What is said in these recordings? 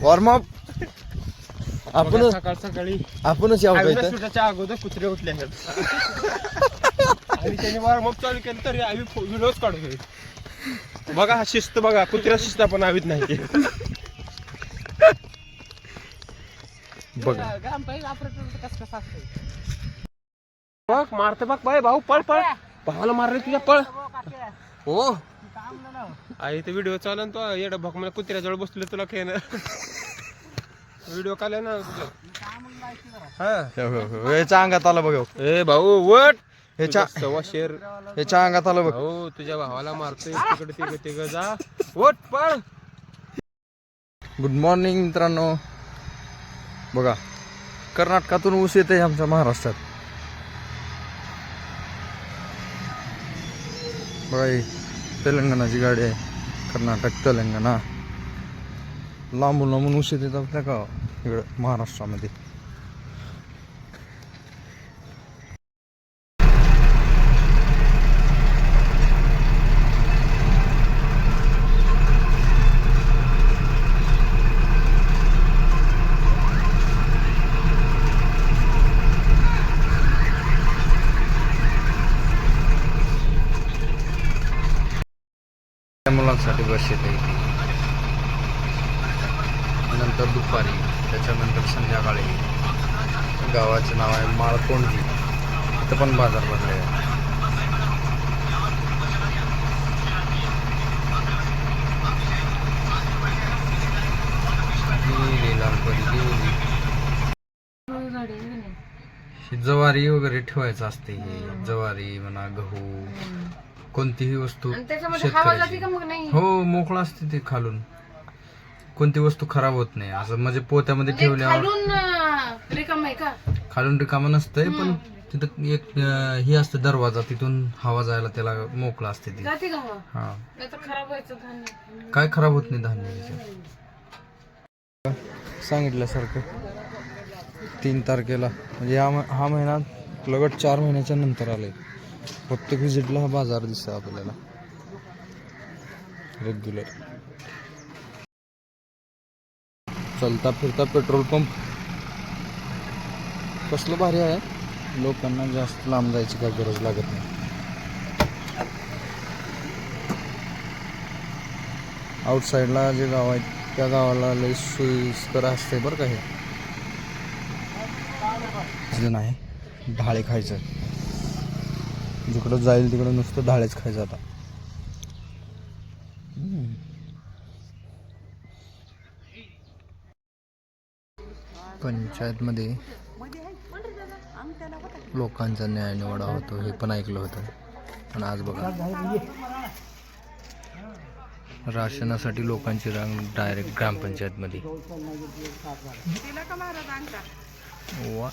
Warm up आपणच सकाळ सकाळी. आपणच सुटाच्या अगोदर कुत्रे उठले आहेत. आणि त्यांनी वॉर्मअप चालू केलं तरी आम्ही व्हिडिओच काढतोय बघा हा शिस्त बघा कुत्र्या शिस्त आपण हवीत नाही. बघ. बघ मारते बघ बाय भाऊ पळ पळ. भावाला मारले तुझ्या पळ. हो. आई ते व्हिडिओ चालू ना तो? येडा भक मला कुत्र्याजवळ बसले तुला खेळ व्हिडिओ काढले ना हा. याच्या अंगात आलं बघ. ए भाऊ वट ह्याच्या सव्वा शेर ह्याच्या अंगात आलं बघ. भाऊ तुझ्या भावाला मारतोय. तिकडे तिघ तिघ जा. वट पळ. गुड मॉर्निंग मित्रांनो. बघा कर्नाटकातून ऊस येते आमच्या महाराष्ट्रात. बघा ही. तेलंगणाची गाडी आहे. कर्नाटक तेलंगणा. लांबून लांबून उशीर येतात त्या का इकडं महाराष्ट्रामध्ये. मुलांसाठी बस येते नंतर दुपारी त्याच्यानंतर संध्याकाळी. गावाचे नाव आहे माळकोंडजी. इथं पण बाजार भरले आहे. ज्वारी वगैरे ठेवायचं असते हे. ज्वारी म्हणा गहू. कोणतीही वस्तू आणि त्याच्यामध्ये हवा जाते शेतकऱ्याची का मग नाही? हो मोकळा असते ते खालून. कोणती वस्तू खराब होत नाही. असं म्हणजे पोत्यामध्ये म्हणजे ठेवल्यावर खालून अं, रिकाम आहे का? खालून रिकामं नसतंय पण तिथं एक अं, हे असतं दरवाजा. तिथून हवा जायला त्याला मोकळा असते ती. जाते का हवा हा. नाही तर खराब व्हायचं धान्य. काय खराब होत नाही धान्य त्याच्यात. सांगितल्यासारखं. तीन तारखेला. म्हणजे हा म- हा महिना लगट चार महिन्याच्या नंतर आले प्रत्येक व्हिजिटला हा बाजार दिसतो आपल्याला. रेग्युलर चलता फिरता पेट्रोल पंप कसलं भारी आहे. लोकांना जास्त लांब जायची काय गरज लागत नाही. आउटसाईडला जे गाव आहेत त्या गावाला लय सोयीस्कर असते बरं का हे. नाही ढाळे खायचं. जिकडं जाईल तिकडं नुसतं धाळेच खायचं आता. पंचायतमध्ये लोकांचा न्याय निवाडा होतो हे पण ऐकलं होतं. पण आज बघा. राशनासाठी लोकांची रांग डायरेक्ट ग्रामपंचायतमध्ये. वा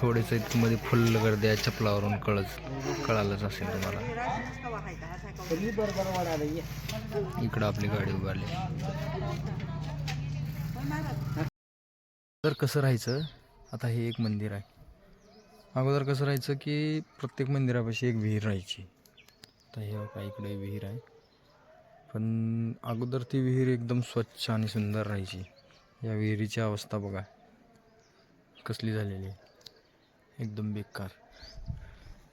थोडेस मध्ये फुल गर्दी आहे चपलावरून कळच कळालंच असेल तुम्हाला. इकडं आपली गाडी उभारली. तर कसं राहायचं? आता हे एक मंदिर आहे. अगोदर कसं राहायचं की प्रत्येक मंदिरापाशी एक विहीर राहायची. आता हे बघा इकडे विहीर आहे. पण अगोदर ती विहीर एकदम स्वच्छ आणि सुंदर राहायची. या विहिरीची अवस्था बघा. कसली झालेली आहे. एकदम बेकार.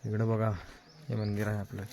इकडं बघा हे मंदिर आहे आपलं.